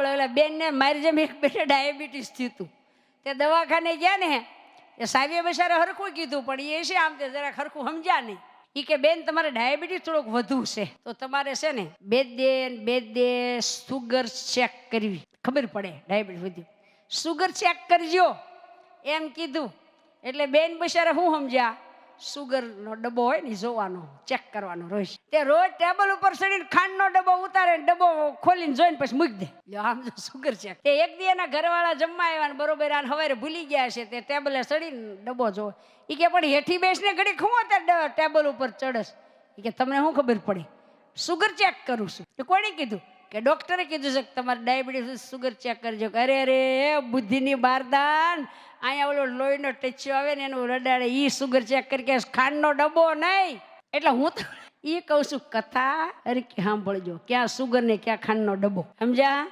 ઓલા બેનને મારી જેમ એક બેને ડાયાબિટીસ થયું હતું તે દવાખાને ગયા ને, એ સાહેબે બસારે હરખું કીધું, પણ એ છે આમ તે જરાક હરખું સમજ્યા નહીં. એ કે, બેન, તમારે ડાયાબિટીસ થોડોક વધુ છે. તો તમારે છે ને, બે દે બે દે, સુગર ચેક કરવી. ખબર પડે ડાયાબિટીસ વધ્યું સુગર ચેક કરજો. એમ કીધું. એટલે બેન બસારે શું સમજ્યા? સુગરનો ડબ્બો હોય ને જોવાનો ચેક કરવાનો, રોજ. તે રોજ ટેબલ ઉપર ચડીને ખાંડનો ડબ્બો ઉતારે ડબ્બો ખોલીને જોઈને પછી મૂકી દે. આમ જો સુગર ચેક તે એક દી એના ઘરવાળા જમવા આવ્યા ને બરોબર આને હવારે ભૂલી ગયા છે, તે ટેબલે ચડીને ડબ્બો જો એ કે, પણ હેઠી બેસને ઘડી ખૂબ ત્યારે ટેબલ ઉપર ચડસ? એ કે, તમને શું ખબર પડી? સુગર ચેક કરું છું. કોણે કીધું? કે ડોક્ટરે કીધું છે કે તમારે ડાયાબિટીસ સુગર ચેક કરજો. અરે અરે બુદ્ધિની બારદાન અહીંયા ઓલો લોહીનો ટચ્યો આવે ને એનું રડાડે, ઈ સુગર ચેક કરી કે ખાંડનો ડબ્બો નહીં. એટલે હું તો એ કહું છું, કથા અરે સાંભળજો, ક્યાં સુગર ને ક્યાં ખાંડનો ડબ્બો. સમજ્યા?